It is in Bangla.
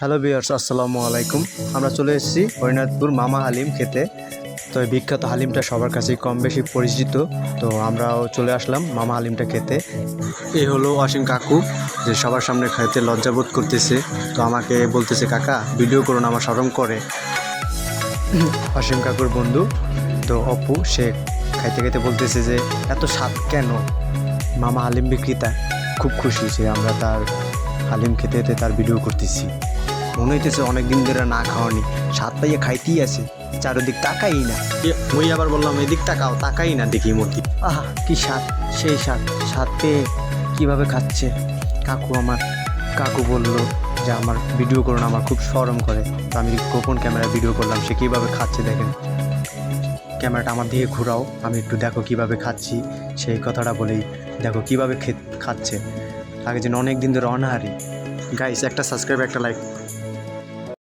হ্যালো বিয়ার্স আসসালামু আলাইকুম। আমরা চলে এসেছি হরিনাথপুর মামা হালিম খেতে। তো এই বিখ্যাত হালিমটা সবার কাছেই কম বেশি পরিচিত। তো আমরাও চলে আসলাম মামা হালিমটা খেতে। এই হলো অসীম কাকু, যে সবার সামনে খাইতে লজ্জাবোধ করতেছে। তো আমাকে বলতেছে, কাকা, ভিডিও করুন, আমার সরম করে। অসীম কাকুর বন্ধু, তো অপু, সে খাইতে খাইতে বলতেছে যে, এত স্বাদ কেন? মামা হালিম বিক্রেতা, খুব খুশি যে আমরা তার হালিম খেতে খেতে তার ভিডিও করতেছি। মনে হইতেছে অনেক দিন ধরে না খাওয়ানি। স্বাদ পাইয়ে খাইতেই আছে। চারোদিক তাকাই না। মুই আবার বললাম, এদিক তাকাও, তাকাই না দেখি মুরগি আহা, কি স্বাদ, সেই স্বাদ। স্বাদ পেয়ে কীভাবে খাচ্ছে? কাকু আমার, কাকু বলল, যে আমার ভিডিও করুন, আমার খুব সরম করে। তো আমি গোপন ক্যামেরায় ভিডিও করলাম, সে কীভাবে খাচ্ছে দেখেন। ক্যামেরাটা আমার দিকে ঘোরাও, আমি একটু দেখো কীভাবে খাচ্ছি। সেই কথাটা বলেই, দেখো কীভাবে খাচ্ছে। আগে যেন অনেক দিন ধরে অনাহারি। গাইস একটা সাবস্ক্রাইব একটা লাইক